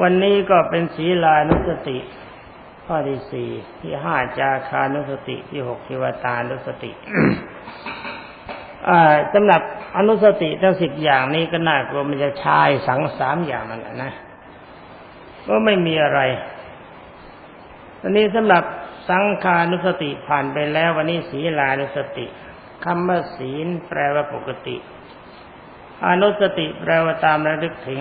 วันนี้ก็เป็นศีลานุสติ ข้อที่สี่ที่ห้าจาคานุสติที่หกทิวตานุสติอ่าสำหรับอนุสติทั้งสิบอย่างนี้ก็น่ากลัวมันจะชายสังสามอย่างนั่นแหละนะก็ไม่มีอะไรตอนนี้สำหรับสังขานุสติผ่านไปแล้ว วันนี้ศีลานุสติคำว่าศีลแปลว่าปกติ อนุสติแปลว่าตามระลึกถึง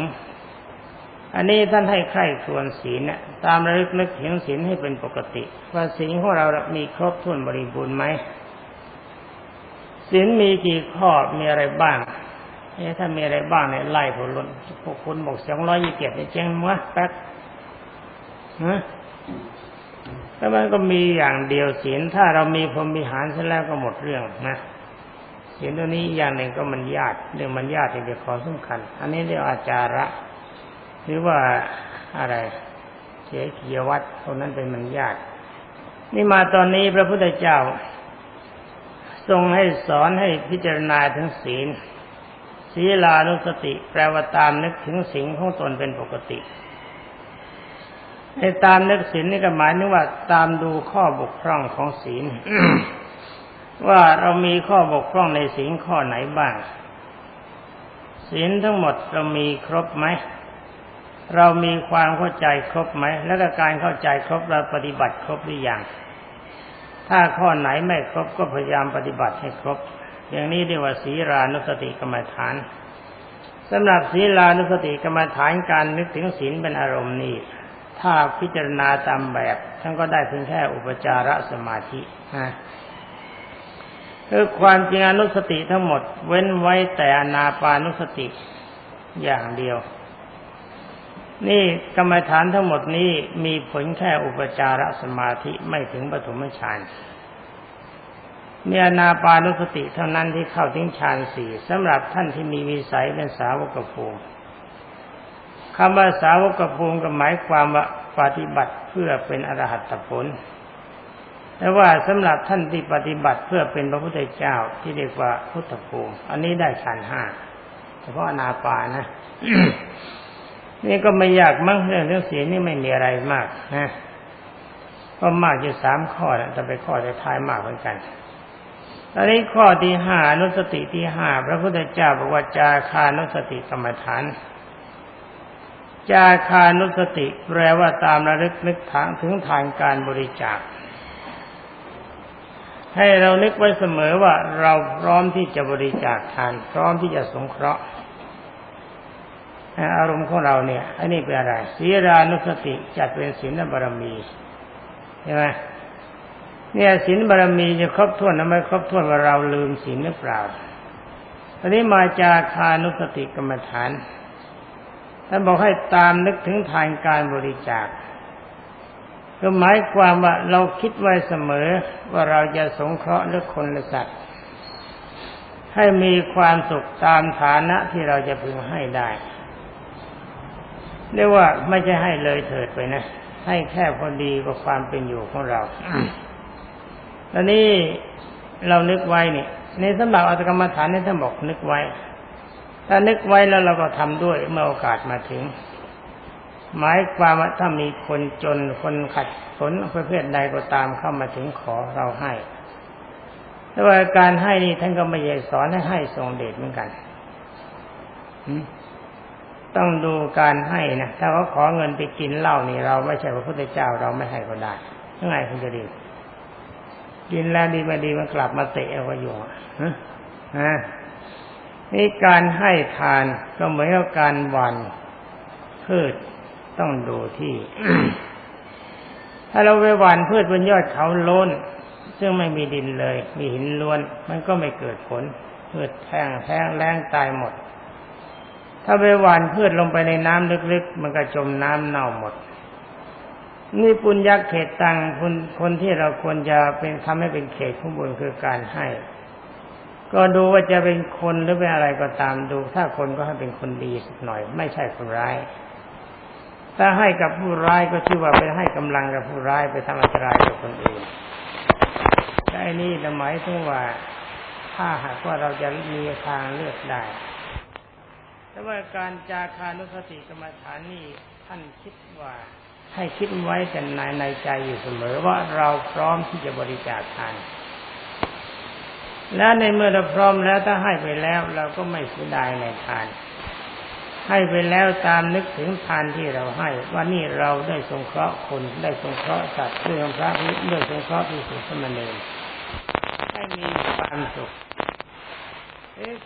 อันนี้ท่านให้ใคร่ควญศีลเนี่ยตามระลึกนึกถึงศีลให้เป็นปกติ ว่าศีลของเรามีครบถ้วนบริบูรณ์ไหมศีลมีกี่ข้อมีอะไรบ้างเอ๊ะถ้ามีอะไรบ้างเนี่ยไล่ผลลนพวกคุณบอกสองร้อยยี่สิบเจ็ดเนี่ยเจ๊งวะแป๊กฮะแล้วมันก็มีอย่างเดียวศีลถ้าเรามีพรหมิหารเสร็จแล้วก็หมดเรื่องนะศีลตัวนี้อย่างหนึ่งก็มันญาติเรื่องมันญาติเป็นของสำคัญ อันนี้เรียกอาจาระ หรือว่าอะไรเสียเขียวัดตรงนั้นเป็นมันญาตินี่มาตอนนี้พระพุทธเจ้า ทรงให้สอนให้พิจารณาถึงศีลศีลานุสติ แปลว่าตามนึกถึงสิ่งของตนเป็นปกติในตามนึกศีลนี่ก็หมายถึงว่า ตามดูข้อบกพร่องของศีลว่าเรามีข้อบกพร่องในศีลข้อไหนบ้างศีลทั้งหมดเรามีครบไหม เรามีความเข้าใจครบไหม แล้วก็การเข้าใจครบเราปฏิบัติครบหรือยัง ถ้าข้อไหนไม่ครบก็พยายามปฏิบัติให้ครบ อย่างนี้เรียกว่าศีรานุสติกรรมฐานสำหรับศีลานุสติกรรมฐานการนึกถึงศีลเป็นอารมณ์นี้ ถ้าพิจารณาตามแบบท่านก็ได้เพียงแค่อุปจารสมาธินะคือความจริงอนุสติทั้งหมด เว้นไว้แต่อนาปานุสติอย่างเดียว นี่กรรมฐานทั้งหมดนี้มีผลแค่อุปจารสมาธิไม่ถึงปฐมฌานมีอนาปานุสติเท่านั้นที่เข้าถึงฌานสี่สำหรับท่านที่มีวิสัยเป็นสาวกภูมิคำว่าสาวกภูมิก็หมายความว่าปฏิบัติเพื่อเป็นอรหัตผลแต่ว่าสำหรับท่านที่ปฏิบัติเพื่อเป็นพระพุทธเจ้าที่เรียกว่าพุทธภูมิ อันนี้ได้ฌานห้าเฉพาะอนาปานะ นี่ก็ไม่ยากมั้งเรื่องเรื่องเสียนี่ไม่มีอะไรมากนะก็มากอยู่สามข้อนะแต่ไปข้อท้ายมากเหมือนกันตอนนี้ข้อที่ห้านุสติที่ห้าพระพุทธเจ้าบอกว่าจาคานุสติกรรมฐาน จาคานุสติแปลว่าตามระลึกนึกทางถึงทางการบริจาค ให้เรานึกไว้เสมอว่าเราพร้อมที่จะบริจาคทานพร้อมที่จะสงเคราะห์ อารมณ์ของเราเนี่ย อันนี้เป็นอะไรศีรานุสติจัดเป็นศีลบารมีใช่ไหมเนี่ยศีลบารมีจะครบถ้วนหรือไมครบถ้วนว่าเราลืมศีลหรือเปล่าตอนนี้มาจาคานุสติกรรมฐานท่านบอกให้ตามนึกถึงทางการบริจาค ก็หมายความว่าเราคิดไว้เสมอว่าเราจะสงเคราะห์หรือคนและสัตว์ ให้มีความสุขตามฐานะที่เราจะพึงให้ได้ เรียกว่าไม่ใช่ให้เลยเถิดไปนะ ให้แค่พอดีกับความเป็นอยู่ของเราตอนนี้เรานึกไว้เนี่ยในสำหรับอัตกรรมฐานนี่ท่านบอกนึกไว้ ถ้านึกไว้แล้วเราก็ทำด้วยเมื่อโอกาสมาถึง หมายความว่าถ้ามีคนจนคนขัดสนประเภทใดก็ตามเข้ามาถึงขอเราให้แต่ว่าการให้นี่ท่านก็ไม่ใช่สอนให้ให้ทรงเดชเหมือนกัน ต้องดูการให้นะถ้าเขาขอเงินไปกินเหล้านี่เราไม่ใช่พระพุทธเจ้าเราไม่ให้ก็ได้ยังไงคุณจะดี กินแล้วดีไม่ดีมันกลับมาเตะเอาอยู่ฮะนี่การให้ทานก็เหมือนกับการหวันพืชต้องดูที่ ถ้าเราไปหวันพืชบนยอดเขาโล้น ซึ่งไม่มีดินเลย มีหินล้วน มันก็ไม่เกิดผลพืชแห้งแห้งแรงตายหมด ถ้าไปหว่านพืชลงไปในน้ำลึกๆ มันก็จมน้ำเน่าหมด นี่ปุญญเขตตังคนคนที่เราควรจะเป็นทำให้เป็นเขตข้างบนคือการให้ ก็ดูว่าจะเป็นคนหรือเป็นอะไรก็ตามดู ถ้าคนก็ให้เป็นคนดีสักหน่อย ไม่ใช่คนร้ายถ้าให้กับผู้ร้ายก็ชื่อว่าไปให้กำลังกับผู้ร้ายไปทำอันตรายกับคนอื่นได้นี่หมายถึงว่า ถ้าหากว่าเราจะมีทางเลือกได้ แต่ว่าการจาคานุสติกรรมฐานนี่ท่านคิดว่าให้คิดไว้กันในในใจอยู่เสมอว่าเราพร้อมที่จะบริจาคทานและในเมื่อเราพร้อมแล้วถ้าให้ไปแล้วเราก็ไม่เสียดายในทาน ให้ไปแล้วตามนึกถึงทานที่เราให้ ว่านี่เราได้สงเคราะห์คนได้สงเคราะห์สัตว์ด้วยพระด้วยสงเคราะห์ที่สุดสมณเณรให้มีความสุข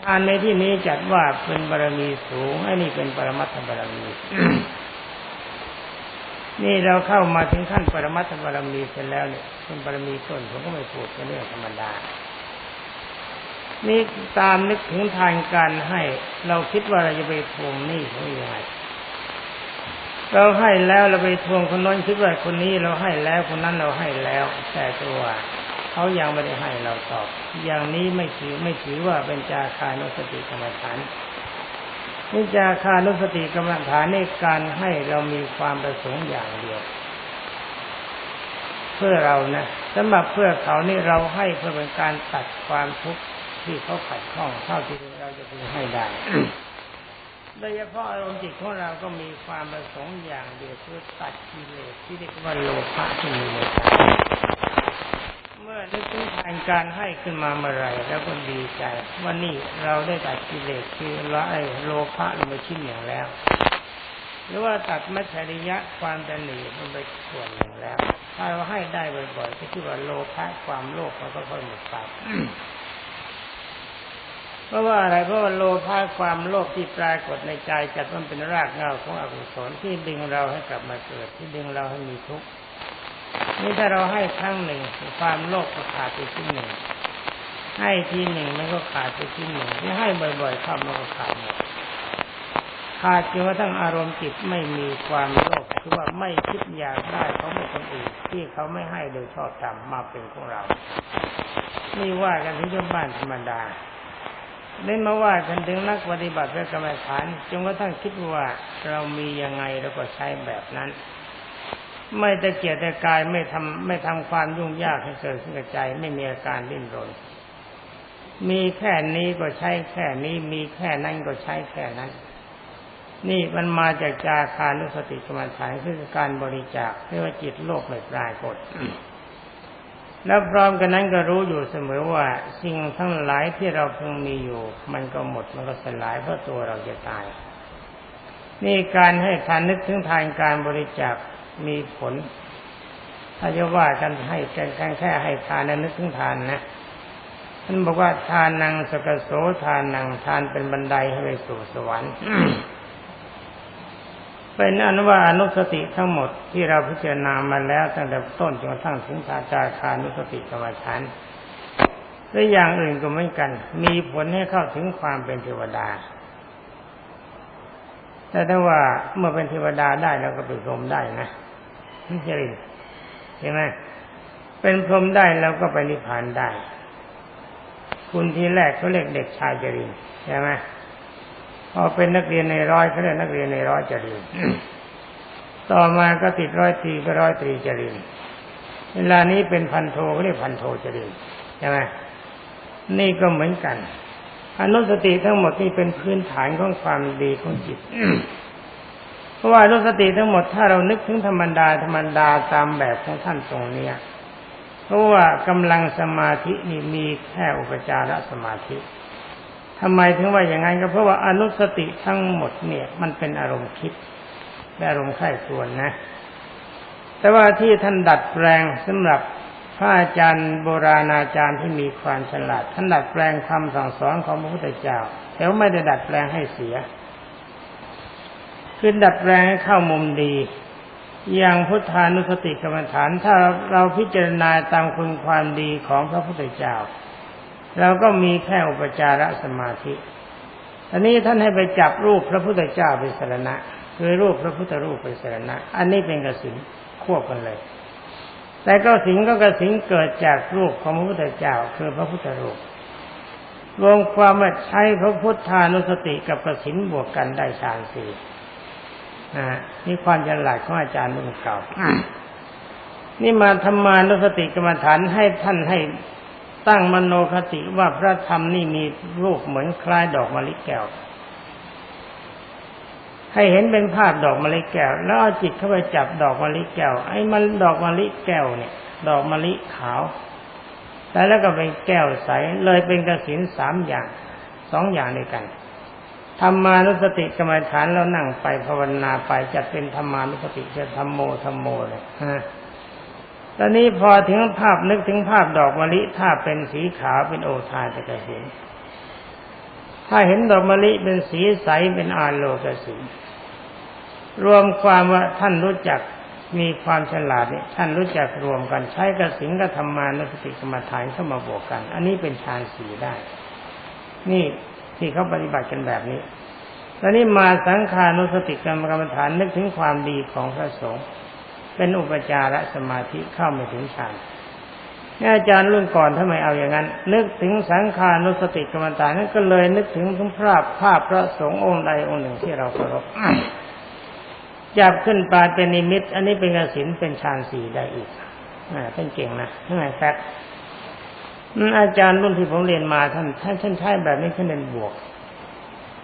ทานในที่นี้จัดว่าเป็นบารมีสูงไอ้นี่เป็นปรมัตถบารมี นี่เราเข้ามาถึงขั้นปรมัตถบารมีเสร็จแล้วเนี่ยเป็นบารมีต้นผมก็ไม่พูดเป็นเรื่องธรรมดา นี่ตามนึกถึงทางการให้ เราคิดว่าเราจะไปทวงนี้เขายังไงเราให้แล้วเราไปทวงคนนั้นคิดว่าคนนี้เราให้แล้วคนนั้นเราให้แล้ว แต่ตัว เขายังไม่ได้ให้เราตอบ อย่างนี้ไม่ถือไม่ถือว่าเป็นจาคานุสติกรรมฐานนี่จาคานุสติกรรมฐานในการให้เรามีความประสงค์อย่างเดียว เพื่อเรานะสำหรับเพื่อเขานี่เราให้เพื่อเป็นการตัดความทุกข์ที่เขาขัดข้องเท่าที่เราจะพึงให้ได้โดยเฉพาะอารมณ์จิตของเราก็มีความประสงค์อย่างเดียวคือตัดกิเลสที่เรียกว่าโลภะที่มีในใจ เมื่อนึกถึงทางการให้ขึ้นมาเมื่อไรแล้วก็ดีใจว่านี่เราได้ตัดกิเลสคือละไอโลภะลงไปชิ้นหนึ่งแล้ว หรือว่าตัดมัจฉริยะความตนีมันไปส่วนหนึ่งแล้ว ถ้าเราให้ได้บ่อยๆก็ชื่อว่าโลภะความโลภมันก็ค่อยหมดไปเพราะว่าอะไรเพราะว่าโลภะความโลภที่ปรากฏในใจจัดมันเป็นรากเหง้าของอกุศลที่ดึงเราให้กลับมาเกิดที่ดึงเราให้มีทุกข์ นี่ถ้าเราให้ครั้งหนึ่งความโลภก็ขาดไปชิ้นหนึ่งให้ทีหนึ่งมันก็ขาดไปชิ้นหนึ่งที่ให้บ่อยๆเข้ามันก็ขาดหมดขาดจนกระทั่งอารมณ์จิตไม่มีความโลภคือว่าไม่คิดอยากได้เขาไม่คนอื่นที่เขาไม่ให้โดยชอบธรรมมาเป็นของเรานี่ว่ากันที่ชาวบ้านธรรมดาเล่นมาว่ากันถึงนักปฏิบัติเพื่อกรรมฐานจนกระทั่งคิดว่าเรามียังไงเราก็ใช้แบบนั้น ไม่ตะเกียกตะกายไม่ทำไม่ทำความยุ่งยากให้เกิดขึ้นกับใจ ไม่มีอาการดิ้นรน มีแค่นี้ก็ใช้แค่นี้ มีแค่นั้นก็ใช้แค่นั้น นี่มันมาจากจาคานุสติกรรมฐานคือการบริจาคเพื่อจิตโลกไม่ปรากฏแล้วพร้อมกันนั้นก็รู้อยู่เสมอว่า สิ่งทั้งหลายที่เราเพิ่งมีอยู่ มันก็หมดมันก็สลายเพราะตัวเราจะตายนี่การให้ทานนึกถึงทานการบริจาค มีผล ถ้าจะว่ากันให้กันแค่ให้ทานนึกถึงทานนะท่านบอกว่าทานนังสกโสทานนังทานเป็นบันไดให้ไปสู่สวรรค์เป็นอนุว่าอนุสติทั้งหมดที่เราพิจารณามาแล้วตั้งแต่ต้นจนกระทั่งถึงทาจาคานุสติกรรมฐานและอย่างอื่นก็เหมือนกัน มีผลให้เข้าถึงความเป็นเทวดา แต่ถ้าว่าเมื่อเป็นเทวดาได้แล้วก็เป็นพรหมได้นะ นี่จริงเห็นไหมเป็นพรหมได้แล้วก็ไปนิพพานได้ คุณที่แรกเขาเรียกเด็กชายจรินใช่ไหมพอเป็นนักเรียนในร้อยเขาเรียกนักเรียนในร้อยจริญต่อมาก็ติดร้อยตรีก็ร้อยตรีจริญเวลานี้เป็นพันโทเขาเรียกพันโทจริญใช่ไหมนี่ก็เหมือนกันอนุสติทั้งหมดนี่เป็นพื้นฐานของความดีของจิต เพราะว่าอนุสติทั้งหมดถ้าเรานึกถึงธรรมดาธรรมดาตามแบบของท่านตรงเนี้ยเพราะว่ากำลังสมาธินี่มีแค่อุปจารสมาธิทำไมถึงว่าอย่างนั้นก็เพราะว่าอนุสติทั้งหมดเนี่ย มันเป็นอารมณ์คิดและอารมณ์ไข้ควรนะ แต่ว่าที่ท่านดัดแปลงสำหรับพระอาจารย์โบราณอาจารย์ที่มีความฉลาดท่านดัดแปลงคำสั่งสอนของพระพุทธเจ้าแต่ว่าไม่ได้ดัดแปลงให้เสีย คือดัดแปลงให้เข้ามุมดี อย่างพุทธานุสติกรรมฐาน ถ้าเราพิจารณาตามคุณความดีของพระพุทธเจ้าเราก็มีแค่อุปจารสมาธิอันนี้ท่านให้ไปจับรูปพระพุทธเจ้าเป็นสรณะ คือรูปพระพุทธรูปเป็นสรณะ อันนี้เป็นกสินควบกันเลย แต่ก็สิงก็กสินเกิดจากรูปของพระพุทธเจ้า คือพระพุทธรูป รวมความว่าใช้พระพุทธานุสติกับกสินบวกกันได้ฌานสี่ นี่ความฉลาดของอาจารย์รุ่นเก่านี่มาธรรมานุสติกรรมฐานให้ท่านให้ตั้งมโนคติว่าพระธรรมนี่มีรูปเหมือนคล้ายดอกมะลิแก้ว ให้เห็นเป็นภาพดอกมะลิแก้ว แล้วเอาจิตเข้าไปจับดอกมะลิแก้ว ไอ้มันดอกมะลิแก้วเนี่ย ดอกมะลิขาวแต่แล้วก็เป็นแก้วใสเลยเป็นกสินสามอย่างสองอย่างด้วยกัน ธรรมานุสติกรรมฐานแล้วนั่งไปภาวนาไปจะเป็นธรรมานุสติจะธรรมโมธรรมโมเลยฮะตอนนี้พอถึงภาพนึกถึงภาพดอกมะลิถ้าเป็นสีขาวเป็นโอทานจะเห็น ถ้าเห็นดอกมะลิเป็นสีใสเป็นอาโลกสินรวมความว่าท่านรู้จักมีความฉลาดเนี่ยท่านรู้จักรวมกันใช้กสิงกับธรรมานุสติกรรมฐานเข้ามาบวกกัน อันนี้เป็นฌานสีได้ นี่ ที่เขาปฏิบัติกันแบบนี้แล้วนี่มาสังขานุสติกรรมกรรมฐานนึกถึงความดีของพระสงฆ์เป็นอุปจารสมาธิเข้าม่ถึงฌานอาจารย์รุ่นก่อนทำไมเอาอย่างนั้น นึกถึงสังขานุสติกรรมฐานนั้นก็เลยนึกถึงทุกภาพภาพพระสงฆ์องค์ใดองค์หนึ่งที่เราเคารพจับขึ้นปาเป็นนิมิต อันนี้เป็นกสินเป็นฌานสี่ได้อีกอ่าท่านเก่งนะท่านไงแฟก อาจารย์รุ่นที่ผมเรียนมาท่านท่านท่านใช้แบบนี้ท่านเป็นบวก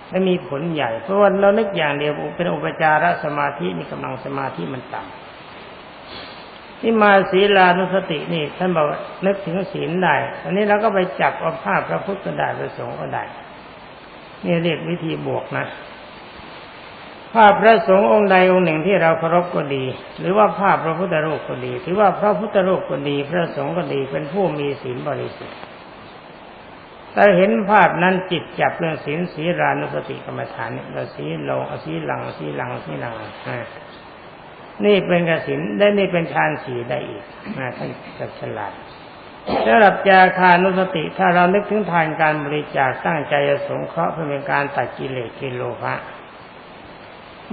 และมีผลใหญ่ เพราะว่าเรานึกอย่างเดียวเป็นอุปจารสมาธิมีกำลังสมาธิมันต่ำที่มาศีลานุสตินี่ ท่านบอกนึกถึงศีลได้อันนี้เราก็ไปจับเอาภาพพระพุทธก็ได้พระสงฆ์ก็ได้นี่เรียกวิธีบวกนะาพพระสงฆ์องค์ใดองค์หนึ่งที่เราเคารพก็ดี หรือว่าภาพพระพุทธรูปก็ดี ถือว่าพระพุทธรูปก็ดี พระสงฆ์ก็ดีเป็นผู้มีศีลบริสุทธิ์แต่เห็นภาพนั้นจิตจับเรื่องศีลศีรานุสติกรรมฐานนี่เราศีลงอศีลังศีลังศีลังนี่เป็นกสินได้นี่เป็นฌานสีได้อีกนะท่านจะฉลาดสำหรับจาคานุสติ ถ้าเรานึกถึงทานการบริจาคตั้งใจสงเคราะห์เพื่อเป็นการตัดกิเลสกิโลภะ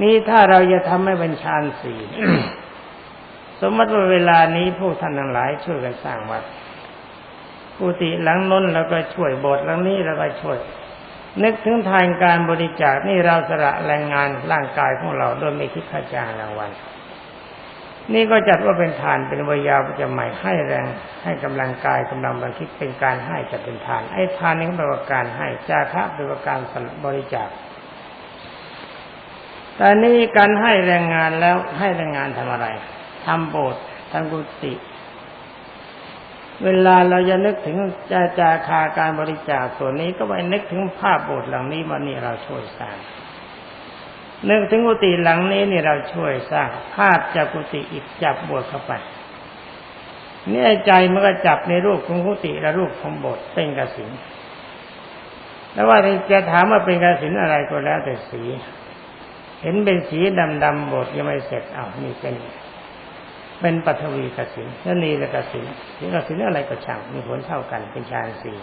นี้ถ้าเราจะทำให้เป็นฌานสี่สมมติว่าเวลานี้พวกท่านทั้งหลายช่วยกันสร้างวัดกุฏิหลังน้นแล้วก็ช่วยโบสถ์หลังนี้แล้วก็ช่วย นึกถึงทานการบริจาคนี่เราสละแรงงานร่างกายของเราโดยไม่คิดค่าจ้างรางวัลนี่ก็จัดว่าเป็นทานเป็นวิยาประจำใหม่ให้แรงให้กำลังกายกำลังบังคิดเป็นการให้จะเป็นทานไอ้ทานนี้เป็นการให้จาคะเป็นการบริจาค ต่นี้การให้แรงงานแล้วให้แรงงานทำอะไรทำโบสถ์ทำกุฏิเวลาเราจะนึกถึงจาจาคาการบริจาคส่วนนี้ก็ไปนึกถึงภาพโบสถ์หลังนี้วันนี้เราช่วยสร้าง นึกถึงกุฏิหลังนี้นี่เราช่วยสร้าง ภาพจากกุฏิอีกจับโบสถ์เข้าไปนี่ใจมันก็จับในรูปของกุฏิและรูปของโบสถ์เป็นกสินแล้วว่าจะถามว่าเป็นกสินอะไรก็แล้วแต่สี เห็นเป็นสีดำๆบทยังไม่เสร็จอ้าวนี่เป็นเป็นปัทวีกสินแล้วนีละกสินสีกสินอะไรก็ช่างมีผลเท่ากันเป็นฌานสี่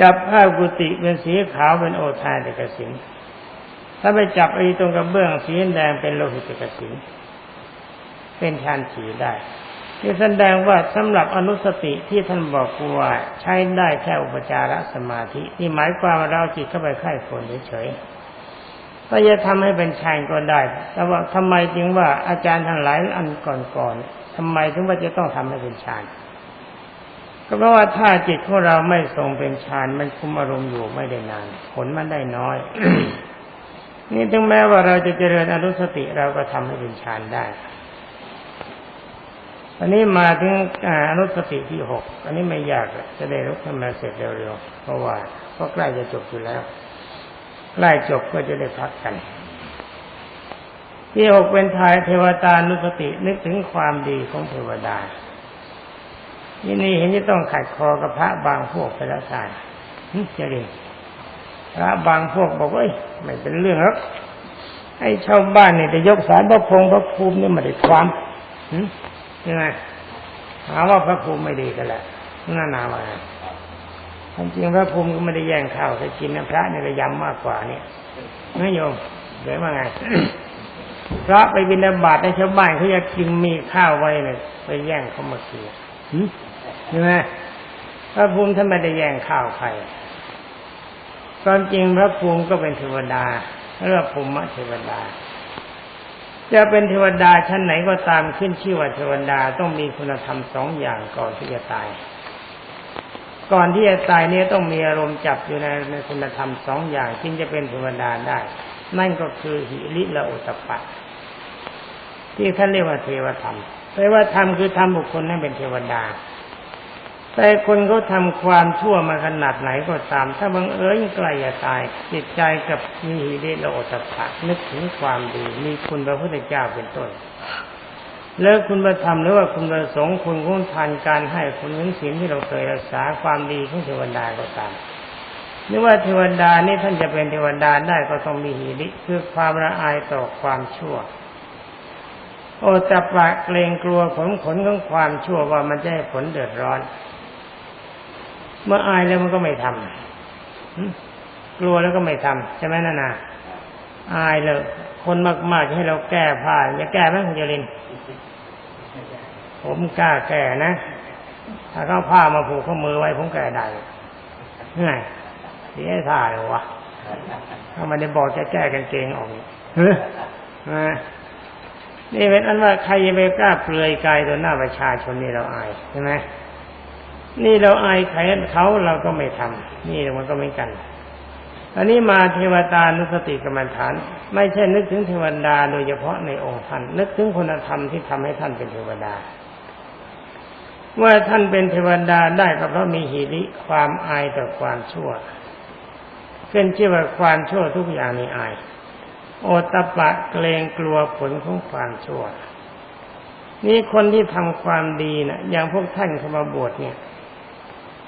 จับผ้ากุฏิเป็นสีขาวเป็นโอทานกสินถ้าไปจับไอ้ตรงกระเบื้องสีแดงเป็นโลหิตกสินเป็นฌานสีได้ที่แสดงว่าสำหรับอนุสติที่ท่านบอกว่าใช้ได้แค่อุปจารสมาธิ นี่หมายความว่าเราจิตเข้าไปไข้คนเฉย ก็จะทำให้เป็นฌานก็ได้ แต่ว่าทำไมจึงว่าอาจารย์ทั้งหลายอันก่อนๆทำไมถึงว่าจะต้องทำให้เป็นฌานก็เพราะว่าถ้าจิตของเราไม่ทรงเป็นฌานมันคุมอารมณ์อยู่ไม่ได้นาน ผลมันได้น้อย นี่ถึงแม้ว่าเราจะเจริญอนุสติเราก็ทำให้เป็นฌานได้อันนี้มาถึงอนุสติที่หกอันนี้ไม่ยากจะได้รู้ทำมาเสร็จเร็วๆเพราะว่าก็ใกล้จะจบอยู่แล้ว ใกล้จบก็จะได้พักกัน ที่หกเป็นทายเทวตานุสตินึกถึงความดีของเทวดาที่นี่เห็นจะต้องขัดคอกับพระบางพวกไปแล้วกันจะดีพระบางพวกบอกว่าไม่เป็นเรื่องหรอกให้ชาวบ้านเนี่ยจะยกสารพระพงพระภูมินี่มาได้ความยังไงหาว่าพระภูมิไม่ดีกันแหละน่าหนามา ความจริงพระภูมิก็ไม่ได้แย่งข้าวแต่กินนะพระเนี่ยระยำมากกว่าเนี่ยไม่โยมเดี๋ยวว่าไงพระไปบิณฑบาตในชาวบ้านเขาอยากกินมีข้าวไว้เนี่ยไปแย่งเขามากินใช่ไหมพระภูมิท่านไม่ได้แย่งข้าวใครความจริงพระภูมิก็เป็นเทวดาเรียกภูมิเทวดา จะเป็นเทวดาชั้นไหนก็ตามขึ้นชื่อว่าเทวดาต้องมีคุณธรรมสองอย่างก่อนที่จะตาย ก่อนที่จะตายเนี่ยต้องมีอารมณ์จับอยู่ในในคุณธรรมสองอย่างจึงจะเป็นเทวดาได้ นั่นก็คือหิริละโอตปะที่ท่านเรียกว่าเทวธรรมเทวธรรมคือทำบุคคลให้เป็นเทวดา แต่คนเขาทำความชั่วมาขนาดไหนก็ตาม ถ้าบังเอิญใกล้จะตายจิตใจกับมีหิริละโอตปะนึกถึงความดีมีคุณพระพุทธเจ้าเป็นต้น แล้วคุณประธรรมหรือว่าคุณประสงค์คุณคุณทานการให้คุณนึกศีลที่เราเคยรักษาความดีของเทวดาก็ตามหรือว่าเทวดานี่ท่านจะเป็นเทวดาได้ก็ต้องมีหิริคือความละอายต่อความชั่ว โอตปะเกรงกลัวผลผลของความชั่วว่ามันจะให้ผลเดือดร้อน เมื่ออายแล้วมันก็ไม่ทำกลัวแล้วก็ไม่ทำใช่ไหมนานาอายเลย คนมากๆให้เราแก้ผ้าจะแก้ไหมคุณจรินผมกล้าแก้นะ ถ้าเขาผ้ามาผูกข้อมือไว้ผมแก้ได้ไงเสียท่าเลยวะถ้ามันได้บอกจะแก้กันเกงออกเฮ้ยนี่เป็นอันว่าใครจะไปกล้าเปลือยกายต่อหน้าประชาชนนี่เราอายใช่ไหมนี่เราอายใครเขาเราก็ไม่ทำนี่มันก็ไม่กัน อันนี้มาเทวตานุสติกรรมฐาน ไม่ใช่นึกถึงเทวดาโดยเฉพาะในองค์ท่าน นึกถึงคุณธรรมที่ทำให้ท่านเป็นเทวดา ว่าท่านเป็นเทวดาได้ก็เพราะมีหิริความอายต่อความชั่วขึ้นชื่อว่าความชั่วทุกอย่างนี่อาย โอตปะเกรงกลัวผลของความชั่ว นี่คนที่ทำความดีนะอย่างพวกท่านเข้ามาบวชเนี่ย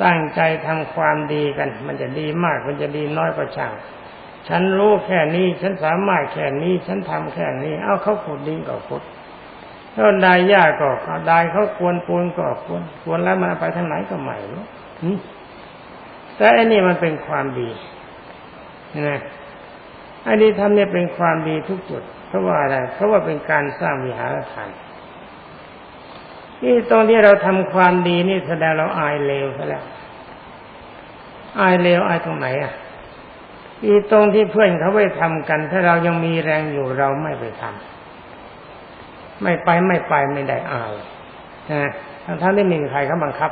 ตั้งใจทำความดีกัน มันจะดีมาก มันจะดีน้อยก็ช่าง ฉันรู้แค่นี้ ฉันสามารถแค่นี้ ฉันทำแค่นี้ เอาเขาขุดดินก็ขุดถ้าได้ยากก็ได้เขาควรปูนก็ควรควรแล้วมันไปทางไหนก็ใหม่รู้แต่อันนี้มันเป็นความดีนะอันนี้ทำเนี่ยเป็นความดีทุกจุด เพราะว่าอะไร เพราะว่าเป็นการสร้างวิหารทาน ที่ตรงที่เราทำความดีนี่แสดงเราอายเลวซะแล้วอายเลวอายตรงไหนอะที่ตรงที่เพื่อนเขาไปทำกัน ถ้าเรายังมีแรงอยู่เราไม่ไปทำไม่ไปไม่ไปไม่ได้อายนะทั้งท่านที่มีใครเขาบังคับ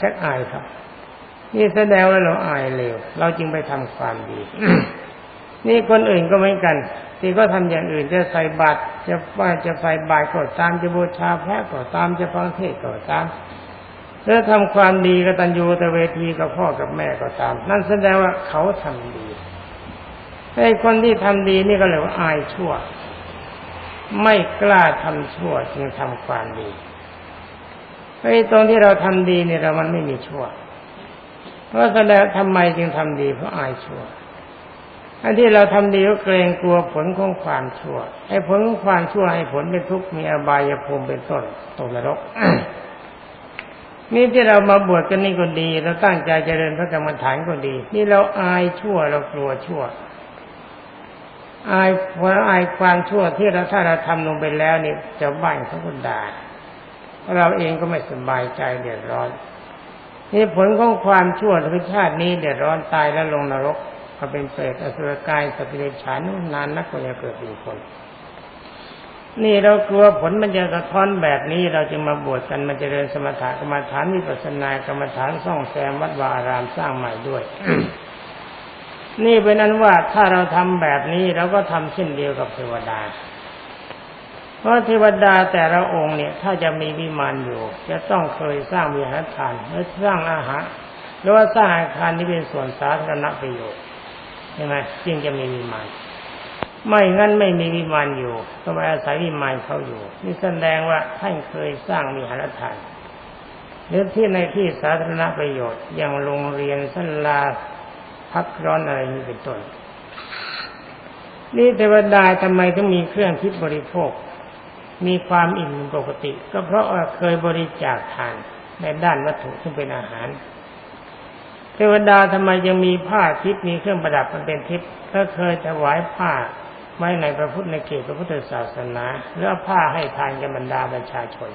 ชักอายครับ นี่แสดงว่าเราอายเลวเราจึงไปทำความดี นี่คนอื่นก็เหมือนกัน ที่ก็ทำอย่างอื่นจะใส่บาตรจะว่าจะใส่บาตรก็ตามจะบูชาพระก็ตามจะฟังเทศก็ตามแล้วทำความดีกตัญญูตเวทีกับพ่อกับแม่ก็ตาม นั่นแสดงว่าเขาทำดีไอ้คนที่ทำดีนี่ก็เลยว่าอายชั่ว ไม่กล้าทำชั่วจึงทำความดีไอ้ตรงที่เราทำดีเนี่ยเรามันไม่มีชั่ว เพราะแสดงทำไมจึงทำดีเพราะอายชั่ว อันที่เราทำดีก็เกรงกลัวผลของความชั่วไอ้ผลของความชั่วให้ผลเป็นทุกข์มีอบายภูมิเป็นต้นตกนรกนี่ที่เรามาบวชกันนี่ก็ดี เราตั้งใจเจริญพระกรรมฐานก็ดี นี่เราอายชั่วเรากลัวชั่ว อายเพราะอายความชั่วที่เราถ้าเราทำลงไปแล้วนี่จะบ้านเขาก็ด่าเราเองก็ไม่สบายใจเดือดร้อน นี่ผลของความชั่วธรรมชาตินี้เดือดร้อนตายแล้วลงนรก มาเป็นเปรตอสุรกายสัตว์เดรัจฉานนานนักกว่าจะเกิดเป็นคน นี่เรากลัวผลมันจะสะท้อนแบบนี้เราจึงมาบวชกันมันจะเริญสมถะกรรมฐานวิปัสสนากรรมฐานซ่องแซมวัดวาอารามสร้างใหม่ด้วยนี่เป็นนั้นว่าถ้าเราทำแบบนี้เราก็ทำเช่นเดียวกับเทวดา เพราะเทวดาแต่ละองค์เนี่ย ถ้าจะมีวิมานอยู่ จะต้องเคยสร้างวิหารทานหรือสร้างอาหารหรือว่าสร้างอาคารที่เป็นส่วนสาธารณประโยชน์ใช่ไหมจึงจะมีวิมานไม่งั้นไม่มีวิมานอยู่ก็ไปอาศัยวิมานเขาอยู่ นี่แสดงว่าท่านเคยสร้างวิหารทานหรือที่ในที่สาธารณประโยชน์อย่างโรงเรียนสันลาพักร้อนอะไรนี้เป็นต้นนี่เทวดาทำไมต้องมีเครื่องทิพบริโภค มีความอิ่มปกติ ก็เพราะว่าเคยบริจาคทานในด้านวัตถุซึ่งเป็นอาหาร เทวดาทำไมยังมีผ้าทิพย์มีเครื่องประดับมันเป็นทิพย์ก็เคยถวายผ้าไว้ในพระพุทธในเขตพระพุทธศาสนา แล้วผ้าให้ทานกับบรรดาประชาชน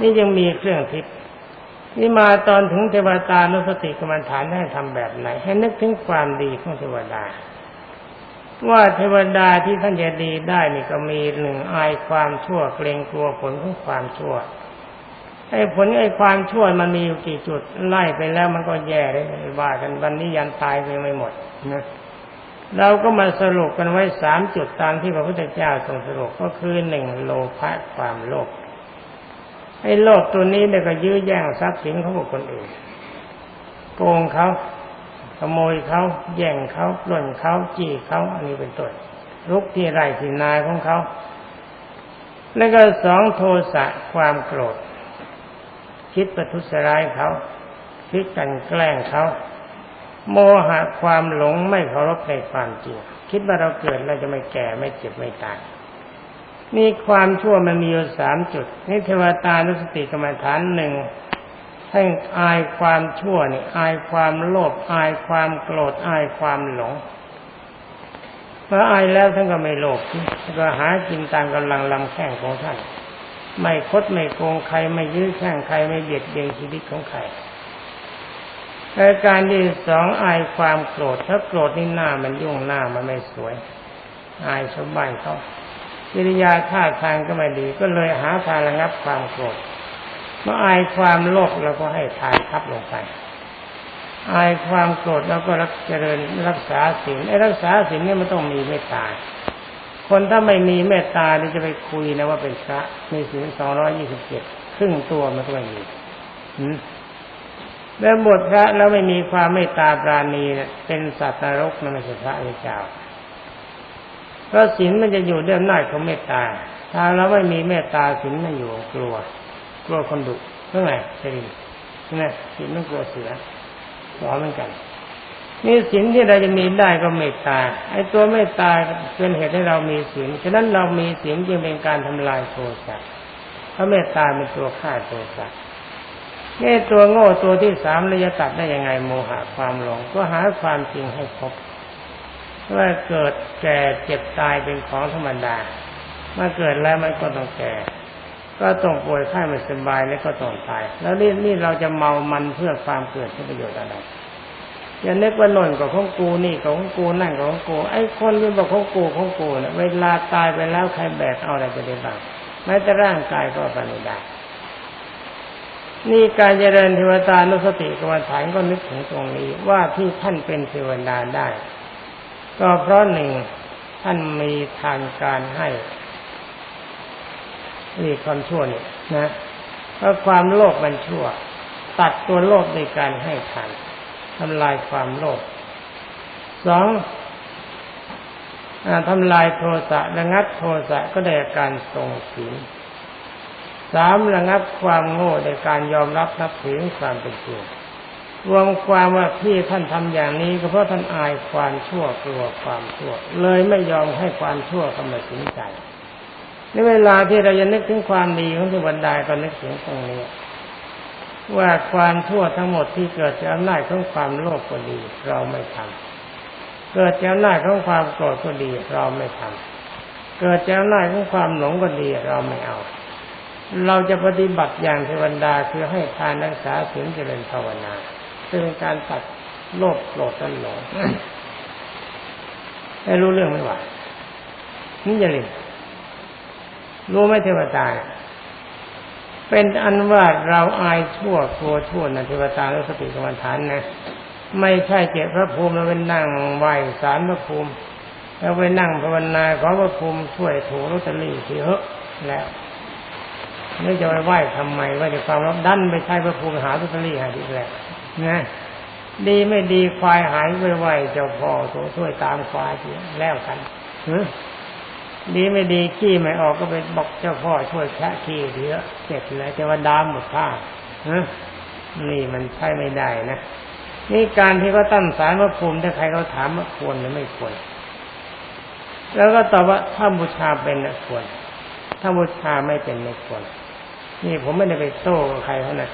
นี่ยังมีเครื่องทิพย์นี่มาตอนถึงเทวตานุสติกรรมฐานให้ทำแบบไหน ให้นึกถึงความดีของเทวดา ว่าเทวดาที่ท่านจะดีได้นี่ก็มีหนึ่งอายความชั่วเกรงกลัวผลของความชั่ว ไอ้ผลไอ้ความชั่วมันมีอยู่กี่จุดไล่ไปแล้วมันก็แย่เลยว่ากันวันนี้ยันตายไปไม่หมดนะเราก็มาสรุปกันไว้สามจุดตามที่พระพุทธเจ้าทรงสรุปก็คือหนึ่งโลภะความโลภไอ้โลภตัวนี้เนี่ยก็ยื้อแย่งทรัพย์สินของบุคคลอื่นโกงเขาขโมยเขาแย่งเขาปล้นเขาจี้เขาอันนี้เป็นต้นลุกที่ไร่ที่นาของเขา แล้วก็สองโทสะความโกรธ คิดประทุษร้ายเขาคิดกันแกล้งเขาโมหะความหลงไม่เคารพในความจริง คิดว่าเราเกิดเราจะไม่แก่ไม่เจ็บไม่ตายนี่ความชั่วมันมีอยู่สามจุดนี่เทวตานุสติกรรมฐานหนึ่งให้อายความชั่วนี่อายความโลภอายความโกรธอายความหลงเมื่ออายแล้วท่านก็ไม่โลภก็หากินตามกำลังลำแข้งของท่าน ไม่คดไม่โกงใครไม่ยื้อแข้งใครไม่เบียดเบียนชีวิตของใครรายการที่สองอายความโกรธถ้าโกรธนี่หน้ามันยุ่งหน้ามันไม่สวย อายชาวบ้านเขากิริยาท่าทางก็ไม่ดี ก็เลยหาทางระงับความโกรธเมื่ออายความโลภเราก็ให้ทานทับลงไปอายความโกรธเราก็รักเจริญรักษาศีลไอ้รักษาศีลเนี่ยมันต้องมีเมตตา คนถ้าไม่มีเมตตานี่จะไปคุยนะว่าเป็นพระมีศีลสองร้อยี่สิบเจ็ดครึ่งตัวมันก็ไม่มีมแล้วบทพระแล้วไม่มีความเมตตาปราณีเนี่ยเป็นสัตว์นรกนั่นไม่ใช่พระเจ้าเพราะศีลมันจะอยู่ด้วยอำนาจของเมตตา ถ้าเราไม่มีเมตตาศีลมันอยู่กลัว กลัวคนดุเมื่อไงเสรีใช่ไหมศีลมันกลัวเสือสอนเหมือนกัน นี่ศีลที่เราจะมีได้ก็เมตตาไอ้ตัวเมตตาเป็นเหตุให้เรามีศีลฉะนั้นเรามีศีลจึงเป็นการทำลายโทสะเพราะเมตตาเป็นตัวฆ่าโทสะนี่ตัวโง่ตัวที่สามเราจะตัดได้ยังไงโมหะความหลง ก็หาความจริงให้พบว่าเกิดแก่เจ็บตายเป็นของธรรมดาเมื่อเกิดแล้วมันก็ต้องแก่ ก็ต้องป่วยไข้ไม่สบายแล้วก็ต้องตาย แล้วนี่นี่เราจะเมามันเพื่อความเกิดที่ประโยชน์อะไร อย่านึกว่าหน่นกับของกูนี่กับของกูนั่นกับของกูไอ้คนที่บอกของกูของกูเนี่ยเวลาตายไปแล้วใครแบกเอาอะไรไปได้บ้างแม้แต่ร่างกายก็ไปไม่ได้นี่การเจริญเทวตานุสติกรรมฐานก็นึกถึงตรงนี้ว่าที่ท่านเป็นเทวดาได้ ก็เพราะหนึ่งท่านมีทานการให้นี่ความชั่วนี่นะเพราะความโลภมันชั่ว ตัดตัวโลภในการให้ทาน ทำลายความโลภสองทำลายโทสะระงับโทสะก็ได้อาการทรงศีลสามระงับความโง่ในการยอมรับนับถือความเป็นจริงรวมความว่าที่ท่านทำอย่างนี้ก็เพราะท่านอายความชั่วกลัวความชั่ว เลยไม่ยอมให้ความชั่วเข้ามาสิงใจในเวลาที่เราจะนึกถึงความดีของเทวดาก็นึกถึงตรงนี้ ว่าความชั่วทั้งหมดที่เกิดจากอำนาจของความโลภก็ดี เราไม่ทำเกิดจากอำนาจของความโกรธก็ดี เราไม่ทำเกิดจากอำนาจของความหลงก็ดีเราไม่เอา เราจะปฏิบัติอย่างเทวดาคือให้ทานรักษาศีลเจริญภาวนาซึ่งเป็นการตัดโลภโกรธและหลงให้รู้เรื่องไหมวะนี่จะเรียนรู้ไหมเทวดา เป็นอันว่าเราอายชั่วกลัวชั่วนะเทวตาและสติกรรมฐานนะไม่ใช่เจ็บพระภูมิแล้วไปนั่งไหวสารพระภูมิแล้วไปนั่งภาวนาขอพระภูมิช่วยถูลอตตอรี่ทีเถอะแล้วนี่จะไปไหว้ทำไมว่าจะความรับดันไปใช้พระภูมิหาลอตเตอรี่หาดีแล้วนะดีไม่ดีควายหายไปไหวเจ้าพ่อตัวช่วยตามควายทีแล้วกัน ดีไม่ดีขี้ไม่ออกก็ไปบอกเจ้าพ่อช่วยแคะขี้เยอะเสร็จแล้วจะว่าดามหมดผ้านี่มันใช่ไม่ได้นะนี่การที่เขาตั้งสารพระภูมิถ้าใครเขาถามว่าควรหรือไม่ควร แล้วก็ตอบว่าถ้าบูชาเป็นนะควร ถ้าบูชาไม่เป็นไม่ควร นี่ผมไม่ได้ไปโต้กับใครเขานะ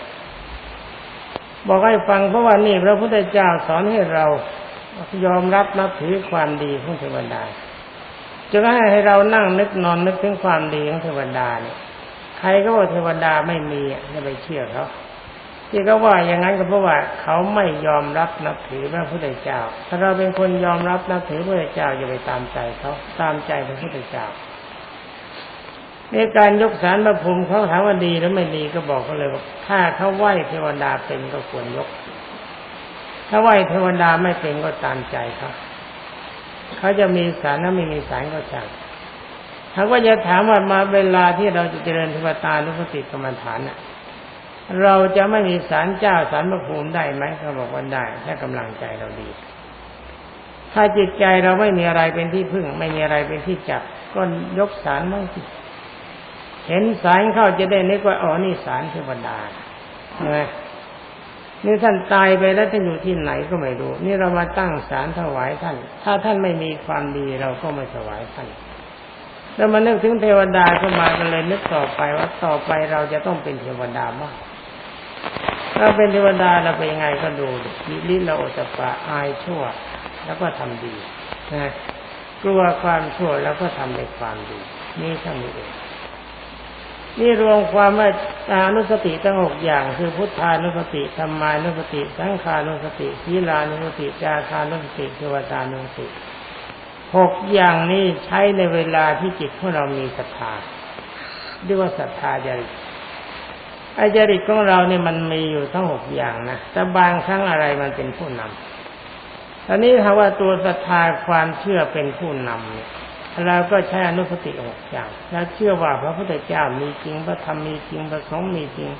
บอกให้ฟังเพราะว่านี่พระพุทธเจ้าสอนให้เรายอมรับนับถือความดีของเทวดา จะให้ให้เรานั่งนึกนอนนึกถึงความดีของเทวดาเนี่ยใครก็ว่าเทวดาไม่มีอย่าไปเชื่อเขาที่เขาว่าอย่างนั้นก็เพราะว่าเขาไม่ยอมรับนับถือพระพุทธเจ้า ถ้าเราเป็นคนยอมรับนับถือพระพุทธเจ้าอย่าไปตามใจเขาตามใจพระพุทธเจ้าในการยกสารพระภูมิเขาถามว่าดีหรือไม่ดีก็บอกเขาเลยว่าถ้าเขาไหว้เทวดาเป็นก็ควรยก ถ้าไหว้เทวดาไม่เป็นก็ตามใจเขา เขาจะมีสารนั้นไม่มีสารก็ช่างเขาก็จะถามว่ามาเวลาที่เราจะเจริญทิฏฐานุสติกรรมฐานน่ะเราจะไม่มีสารเจ้าสารพระภูมิได้ไหมเขาบอกว่าได้ ถ้ากำลังใจเราดี ถ้าจิตใจเราไม่มีอะไรเป็นที่พึ่ง ไม่มีอะไรเป็นที่จับก็ยกสารบ้างสิเห็นสารเข้าจะได้นึกว่าอ๋อนี่สารเทวดาใช่ไหม นี่ท่านตายไปแล้วท่านอยู่ที่ไหนก็ไม่รู้ นี่เรามาตั้งศาลถวายท่าน ถ้าท่านไม่มีความดีเราก็ไม่ถวายท่าน แล้วมานึกถึงเทวดาก็มากันเลยนึกต่อไปว่าต่อไปเราจะต้องเป็นเทวดาบ้างเราเป็นเทวดาเราเป็นยังไงก็ดูดิลิเราโอตปะอายชั่ว แล้วก็ทำดีนะกลัวความชั่วแล้วก็ทำในความดี นี่ท่านเอง นี่รวมความว่าอานุสติทั้งหกอย่าง คือพุทธานุสติธรรมานุสติ สังขานุสติศีลานุสติจาคานุสติเทวตานุสติหกอย่างนี้ใช้ในเวลาที่จิตของเรามีศรัทธาเรียกว่าศรัทธาจริตไอจริตของเราเนี่ยมันมีอยู่ทั้งหกอย่างนะแต่บางครั้งอะไรมันเป็นผู้นำตอนนี้ถ้าว่าตัวศรัทธาความเชื่อเป็นผู้นำเนี่ย เราก็ใช้อนุสติหกอย่างแล้วเชื่อว่าพระพุทธเจ้ามีจริงพระธรรมมีจริงพระสงฆ์มีจริง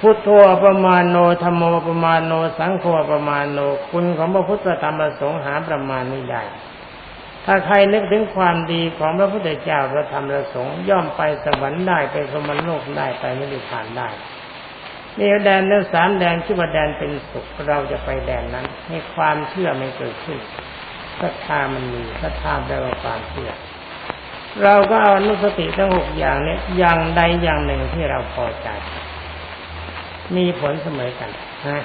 พุทโธประมาณโนธรรมโมประมาณโน สังโฆประมาณโน คุณของพระพุทธธรรมประสงค์หาประมาณไม่ได้ ถ้าใครนึกถึงความดีของพระพุทธเจ้าพระธรรมพระสงฆ์ย่อมไปสวรรค์ได้ไปสมรโลกได้ไปนิพพานได้นี่แดนนั้นสามแดนชื่อว่าแดนเป็นสุขเราจะไปแดนนั้นให้ความเชื่อไม่เกิดขึ้น ศรัทธามันมีศรัทธาแปลว่าความเชื่อเราก็เอานุสติทั้งหกอย่างเนี้อย่างใดอย่างหนึ่งที่เราพอใจ มีผลเสมอกันนะ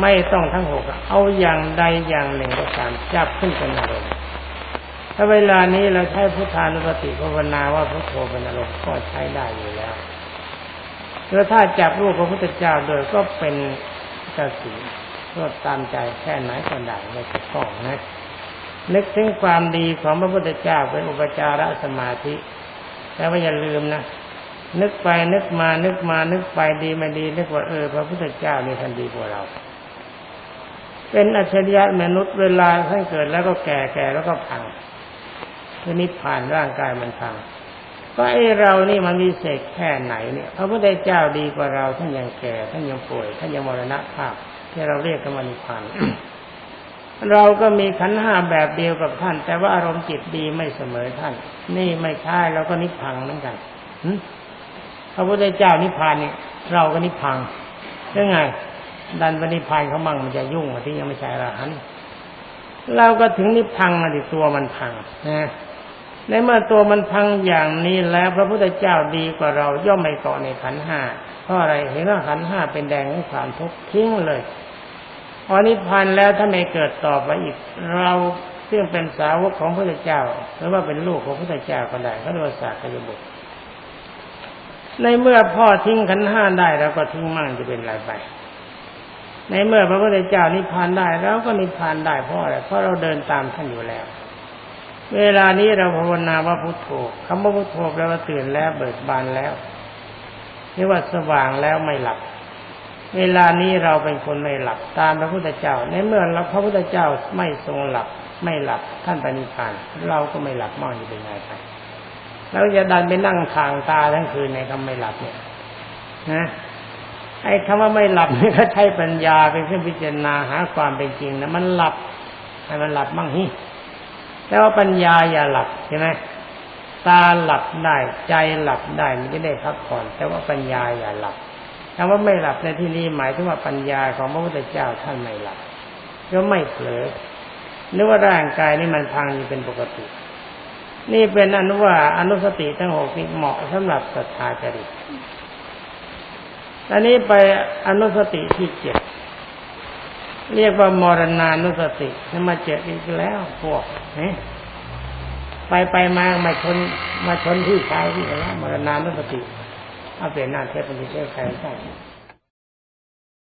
ไม่ต้องทั้งหกเอาอย่างใดอย่างหนึ่งก็ตามจับขึ้นเป็นอารมณ์ถ้าเวลานี้เราใช้พุทธานุสติภาวนาว่าพุทโธเป็นอารมณ์ก็ใช้ได้อยู่แล้วแล้วถ้าจับรูปพระพุทธเจ้าโดยก็เป็นกสิก็ตามใจแค่ไหนก็ได้ไม่ถูกต้องนะ นึกถึงความดีของพระพุทธเจ้าเป็นอุปจารสมาธิ แต่ว่าอย่าลืมนะ นึกไปนึกมานึกมานึกไปดีไม่ดี นึกว่าเออพระพุทธเจ้านี่ท่านดีกว่าเรา เป็นอัจฉริยะมนุษย์เวลาท่านเกิดแล้วก็แก่แก่แล้วก็พังคือนิพพานร่างกายมันพังก็ไอเรานี่มันมีเศษแค่ไหนเนี่ยพระพุทธเจ้าดีกว่าเราท่านยังแก่ท่านยังป่วยท่านยังมรณะภาพที่เราเรียกกันว่านิพพาน เราก็มีขันห้าแบบเดียวกับท่าน แต่ว่าอารมณ์จิตดีไม่เสมอท่าน นี่ไม่ใช่เราก็นิพพังเหมือนกันพระพุทธเจ้านิพพานนี่เราก็นิพพังยังไง ดันปนิพพานเขามั่งมันจะยุ่งที่ยังไม่ใช่อรหันต์เราก็ถึงนิพพังนะดิตัวมันพังนะในเมื่อตัวมันพังอย่างนี้แล้วพระพุทธเจ้าดีกว่าเราย่อมไม่เกาะในขันห้าเพราะอะไรเห็นว่าขันห้าเป็นแดงของความทุกข์ทิ้งเลย พอนิพพานแล้วถ้าไม่เกิดต่อไปอีก เราซึ่งเป็นสาวกของพระเจ้า หรือว่าเป็นลูกของพระเจ้าก็ได้ก็เรียกว่าสากยบุตรในเมื่อพ่อทิ้งขันห้าได้เราก็ทิ้งมั่งจะเป็นไรไป ในเมื่อพระพุทธเจ้านิพพานได้เราก็นิพพานได้เพราะอะไรเพราะเราเดินตามท่านอยู่แล้ว เวลานี้เราภาวนาว่าพุทโธคำว่าพุทโธแปลว่าตื่นแล้วเบิกบานแล้วเรียกว่าสว่างแล้วไม่หลับ เวลานี้เราเป็นคนไม่หลับตามพระพุทธเจ้า ในเมื่อเราพระพุทธเจ้าไม่ทรงหลับไม่หลับท่านปณิพานเราก็ไม่หลับมากอยู่เป็นไงไปเราจะดันไปนั่งทางตาทั้งคืนในคำไม่หลับเนี่ยนะไอ้คำว่าไม่หลับนี่ก็ใช้ปัญญาเป็นเครื่องพิจารณาหาความเป็นจริงนะมันหลับให้มันหลับมั่งฮิแต่ว่าปัญญาอย่าหลับใช่ไหมตาหลับได้ใจหลับได้มันจะได้พักผ่อน แต่ว่าปัญญาอย่าหลับ คำว่าไม่หลับในที่นี้หมายถึงว่าปัญญาของพระพุทธเจ้าท่านไม่หลับก็ไม่เผลอนึกว่าร่างกายนี่มันพังอยู่เป็นปกติ นี่เป็นอนุว่าอนุสติทั้งหกนี้เหมาะสำหรับศรัทธาจริตตอนนี้ไปอนุสติที่เจ็ดเรียกว่ามรณานุสตินี่มาเจ็ดอีกแล้วพวกนี่ไปไปมามาชนมาชนที่ชายที่แล้วมรณานุสติ เอาเป็นหน้าเทปเป็นเทปใครใช่